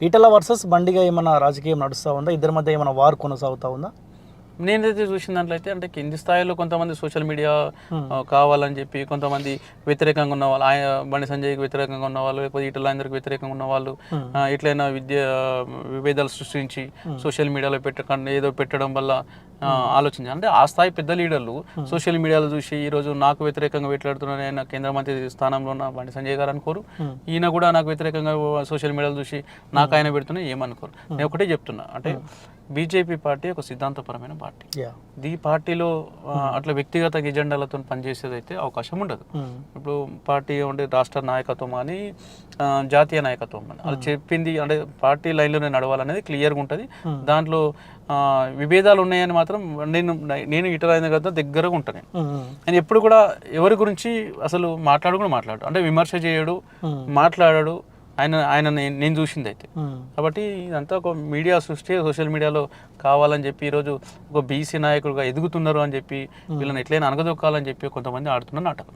Etela versus బండిగా ఏమైనా రాజకీయం నడుస్తూ ఉందా? ఇద్దరి మధ్య ఏమైనా వార్ కొనసాగుతూ ఉందా? నేనైతే చూసిన దాంట్లో అయితే అంటే కింది స్థాయిలో కొంతమంది సోషల్ మీడియా ఆ, కావాలని చెప్పి కొంతమంది వ్యతిరేకంగా ఉన్న వాళ్ళు ఆయన బండి సంజయ్కి వ్యతిరేకంగా ఉన్న వాళ్ళు లేకపోతే ఇటల అందరికి వ్యతిరేకంగా ఉన్న వాళ్ళు ఇట్లైనా విద్య విభేదాలు సృష్టించి సోషల్ మీడియాలో పెట్టకుండా ఏదో పెట్టడం వల్ల ఆలోచించి అంటే ఆ స్థాయి పెద్ద లీడర్లు సోషల్ మీడియాలో చూసి ఈ రోజు నాకు వ్యతిరేకంగా వెట్లాడుతున్న ఆయన కేంద్ర మంత్రి స్థానంలో ఉన్న బండి సంజయ్ గారు అనుకోరు. ఈయన కూడా నాకు వ్యతిరేకంగా సోషల్ మీడియాలో చూసి నాకు ఆయన పెడుతున్నా ఏమనుకోరు. నేను ఒకటే చెప్తున్నా. అంటే బీజేపీ పార్టీ ఒక సిద్ధాంతపరమైన పార్టీ. ఈ పార్టీలో అట్లా వ్యక్తిగత ఎజెండాలతో పనిచేసేది అయితే అవకాశం ఉండదు. ఇప్పుడు పార్టీ ఉండే రాష్ట్ర నాయకత్వం ఆ, జాతీయ నాయకత్వం కానీ అది చెప్పింది అంటే పార్టీ లైన్లోనే నడవాలనేది క్లియర్గా ఉంటుంది. దాంట్లో విభేదాలు ఉన్నాయని మాత్రం నేను నేను ఇటలైన కదా దగ్గరగా ఉంటాను నేను. ఎప్పుడు కూడా ఎవరి గురించి అసలు మాట్లాడు కూడా మాట్లాడు అంటే విమర్శ చేయడు మాట్లాడాడు. ఆయన ఆయన నేను నేను చూసింది అయితే. కాబట్టి ఇదంతా ఒక మీడియా సృష్టి సోషల్ మీడియాలో కావాలని చెప్పి ఈరోజు ఒక బీసీ నాయకుడుగా ఎదుగుతున్నారు అని చెప్పి వీళ్ళని ఎట్లయినా అనగదొక్కాలని చెప్పి కొంతమంది ఆడుతున్న నాటకం.